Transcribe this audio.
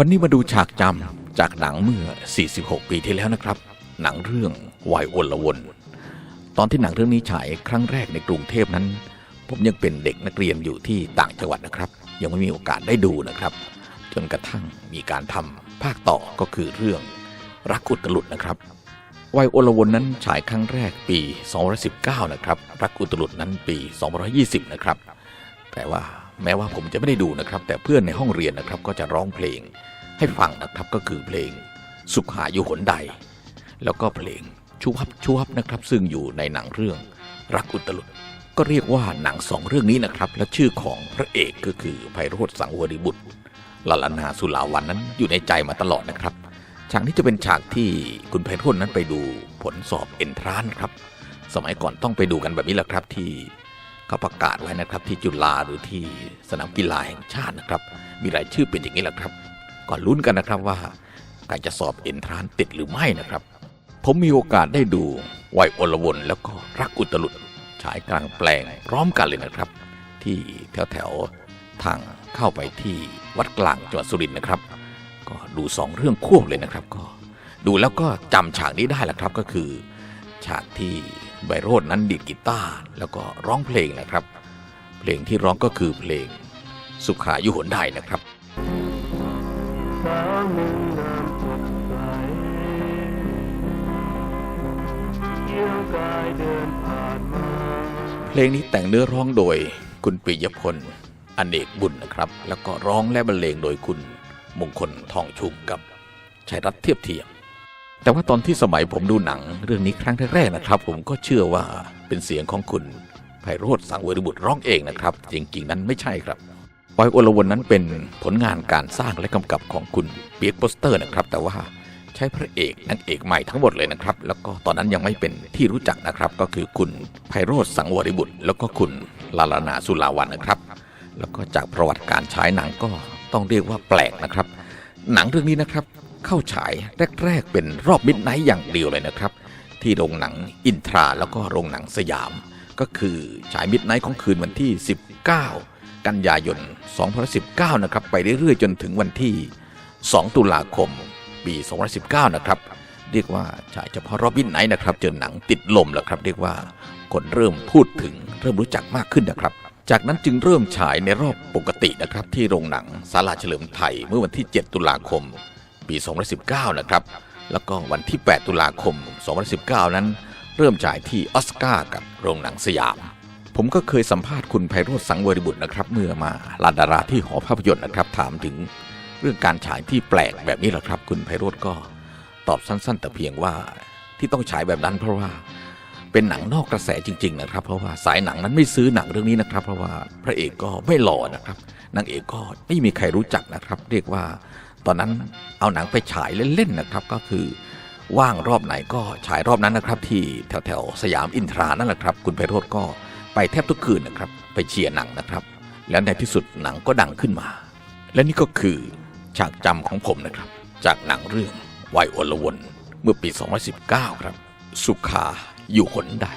วันนี้มาดูฉากจำจากหนังเมื่อ 46 ปีที่แล้วนะครับ หนังเรื่องวัยอลวน ตอนที่หนังเรื่องนี้ฉายครั้งแรกในกรุงเทพนั้น ผมยังเป็นเด็กนักเรียนอยู่ที่ต่างจังหวัดนะครับ ยังไม่มีโอกาสได้ดูนะครับ จนกระทั่งมีการทำภาคต่อก็คือเรื่องรักอุตลุดนะครับวัยอลวนนั้นฉายครั้งแรกปี 219 นะครับ รักอุตลุดนั้นปี 220 นะครับ แต่ว่า แม้ว่าผมจะไม่ได้ดูนะครับ แต่เพื่อนในห้องเรียนนะครับก็จะร้องเพลง ให้ฟังนะครับก็คือเพลง สุขหาอยู่หนใด แล้วก็เพลงชูฮับชูฮับนะครับ ซึ่งอยู่ในหนังเรื่องรักอุตลุดก็เรียกว่าหนังสองเรื่องนี้นะครับ และชื่อของพระเอกก็คือไพโรธสังวริบุตรลลนาสุลาวันนั้นอยู่ในใจมาตลอดนะครับฉากนี้จะเป็นฉากที่คุณไพโรธนั้นไปดูผลสอบเอนทรานซ์ครับ สมัยก่อนต้องไปดูกันแบบนี้แหละครับที่ เขาประกาศไว้นะครับที่จุฬาหรือที่สนามกีฬาแห่งชาตินะครับ มีรายชื่อเป็นอย่างนี้แหละครับ ก่อนลุ้นกันนะครับว่าการจะสอบเอนทรานติดหรือไม่นะครับ ผมมีโอกาสได้ดูวัยอลวนแล้วก็รักอุตลุดฉายกลางแปลงพร้อมกันเลยนะครับ ที่แถวแถวทางเข้าไปที่วัดกลางจังหวัดสุรินทร์นะครับ ก็ดูสองเรื่องควบเลยนะครับ ก็ดูแล้วก็จำฉากนี้ได้แหละครับก็คือ ฉากที่ ไบโรดนั้นดีดกีตาร์แล้วก็ร้องเพลงนะครับ เพลงที่ร้องก็คือเพลงสุขายุหนได้นะครับเกี่ยวกายเดินผ่านมาเพลงนี้แต่งเนื้อร้องโดยคุณปิยพลอเนกบุญนะครับ แล้วก็ร้องและบรรเลงโดยคุณมงคลทองชุมกับชัยรัตน์เทียบเทียม แต่ว่าตอนที่สมัยผมดูหนังเรื่องนี้ครั้งแรกๆนะครับ ผมก็เชื่อว่าเป็นเสียงของคุณไพโรธสังเวยบุตรร้องเองนะครับ จริงๆ นั้นไม่ใช่ครับวายโอลวนนั้นเป็นผลงานการสร้างและกำกับของคุณเปียกโปสเตอร์นะครับ แต่ว่าใช้พระเอกนางเอกใหม่ทั้งหมดเลยนะครับ แล้วก็ตอนนั้นยังไม่เป็นที่รู้จักนะครับ ก็คือคุณไพโรธสังวริบุตร แล้วก็คุณลาลานาสุลาวันนะครับ แล้วก็จากประวัติการฉายหนังก็ต้องเรียกว่าแปลกนะครับ หนังเรื่องนี้นะครับ เข้าฉายแรก ๆ เป็นรอบมิดไนท์อย่างเดียวเลยนะครับ ที่โรงหนังอินทราแล้วก็โรงหนังสยาม ก็คือฉายมิดไนท์ของคืนวันที่ 19 กันยายน 2019 นะครับ ไปเรื่อยๆ จนถึงวันที่ 2 ตุลาคม ปี 2019 นะครับ เรียกว่าฉายเฉพาะรอบมิดไนท์นะครับจนหนังติดลมแล้วครับ เรียกว่าคนเริ่มพูดถึงเริ่มรู้จักมากขึ้นนะครับจากนั้นจึงเริ่มฉายในรอบปกตินะครับ ที่โรงหนังศาลาเฉลิมไทยเมื่อวันที่ 7 ตุลาคม ปี 2019 นะครับ แล้วก็วันที่ 8 ตุลาคม 2019 นั้น เริ่มฉายที่ออสการ์กับโรงหนังสยาม ผมก็เคยสัมภาษณ์คุณไพโรธสังเวริบุตรนะครับ เมื่อมาลานดาราที่หอภาพยนตร์นะครับ ถามถึงเรื่องการฉายที่แปลกแบบนี้แหละครับ คุณไพโรธก็ตอบสั้น ๆ แต่เพียงว่าที่ต้องฉายแบบนั้นเพราะว่าเป็นหนังนอกกระแสจริง ๆ นะครับ เพราะว่าสายหนังนั้นไม่ซื้อหนังเรื่องนี้นะครับ เพราะว่าพระเอกก็ไม่หล่อนะครับนางเอกก็ไม่มีใครรู้จักนะครับ เรียกว่า ตอนนั้นเอาหนังไปฉายเล่นๆนะครับ ก็คือว่างรอบไหนก็ฉายรอบนั้นนะครับ ที่แถวๆสยามอินทรานั่นแหละครับ คุณไพโรธก็ไปแทบทุกคืนนะครับ ไปเชียร์หนังนะครับ แล้วในที่สุดหนังก็ดังขึ้นมา และนี่ก็คือฉากจำของผมนะครับ จากหนังเรื่องวัยอลวนเมื่อปี 2019 ครับ สุขาอยู่หนใด